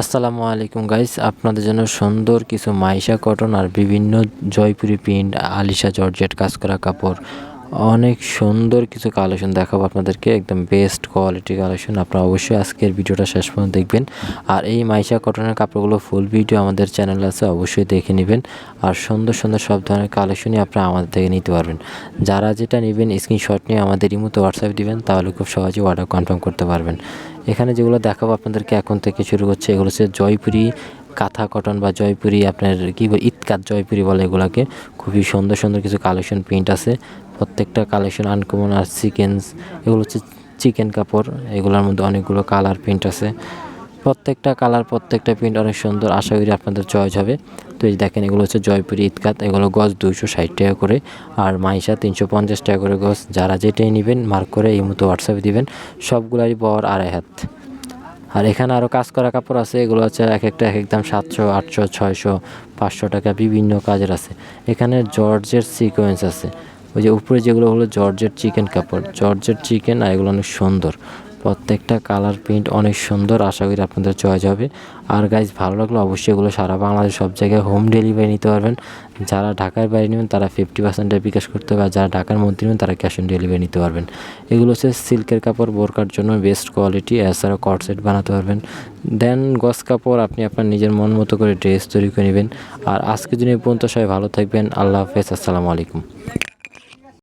আসসালামু আলাইকুম গাইস আপনাদের জন্য সুন্দর কিছু মাইশা কটন আর বিভিন্ন জয়পুরি প্রিন্ট আলিশা জর্জেট কাজ করা কাপড়। অনেক সুন্দর কিছু কালেকশন দেখাবো আপনাদেরকে, একদম বেস্ট কোয়ালিটি কালেকশন। আপনারা অবশ্যই আজকের ভিডিওটা শেষ পর্যন্ত দেখবেন। আর এই মাইশা কটনের কাপড়গুলো ফুল ভিডিও আমাদের চ্যানেল আছে, অবশ্যই দেখে নেবেন। আর সুন্দর সুন্দর সব ধরনের কালেকশনই আপনারা আমাদের থেকে নিতে পারবেন। যারা যেটা নেবেন স্ক্রিনশট নিয়ে আমাদের ইমোতে হোয়াটসঅ্যাপ দিবেন, তাহলে খুব সহজে অর্ডার কনফার্ম করতে পারবেন। এখানে যেগুলো দেখাবো আপনাদেরকে এখন থেকে শুরু করছে, এগুলো হচ্ছে জয়পুরি কাঁথা কটন বা জয়পুরি আপনার কী বলে ইতকাত জয়পুরি বলে এগুলোকে। খুবই সুন্দর সুন্দর কিছু কালেকশন প্রিন্ট আছে। প্রত্যেকটা কালেকশন আনকমন আর চিকেন এগুলো হচ্ছে চিকেন কাপড়, এগুলোর মধ্যে অনেকগুলো কালার প্রিন্ট আছে। প্রত্যেকটা কালার, প্রত্যেকটা প্রিন্ট অনেক সুন্দর। আশা করি আপনাদের চয়েস হবে। তো এই দেখেন, এগুলো হচ্ছে জয়পুরি ইতকাত এগুলো গজ দুইশো ষাট টাকা করে। আর মাইশা তিনশো পঞ্চাশ টাকা করে গজ। যারা যেটাই নেবেন মার্ক করে এই মতো হোয়াটসঅ্যাপে দিবেন। সবগুলারই বর আড়াই হাত। আর এখানে আরও কাজ করা কাপড় আছে। এগুলো হচ্ছে এক একটা এক একদম সাতশো, আটশো, ছয়শো, পাঁচশো টাকা। বিভিন্ন কাজের আছে। এখানে জর্জের সিকোয়েন্স আছে। ওই যে উপরে যেগুলো হলো জর্জের চিকেন কাপড়। জর্জের চিকেন আর এগুলো অনেক সুন্দর। প্রত্যেকটা কালার প্রিন্ট অনেক সুন্দর, আশা করি আপনাদের চয়েস হবে। আর গাইজ ভালো লাগল অবশ্যই এগুলো সারা বাংলাদেশ, সব জায়গায় হোম ডেলিভারি নিতে পারবেন। যারা ঢাকার বাইরে নেবেন, তারা ফিফটি পার্সেন্টে বিকাশ করতে হবে, আর যারা ঢাকার মধ্যে নেবেন, তারা ক্যাশ অন ডেলিভারি নিতে পারবেন। এগুলো হচ্ছে সিল্কের কাপড়, বোরকার জন্য বেস্ট কোয়ালিটি এছাড়া কট সেট বানাতে পারবেন। দেন গস কাপড়, আপনি আপনার নিজের মন মতো করে ড্রেস তৈরি করে নেবেন। আর আজকের দিনে পর্যন্ত সবাই ভালো থাকবেন, আল্লাহ হাফেজ, আসসালামু আলাইকুম।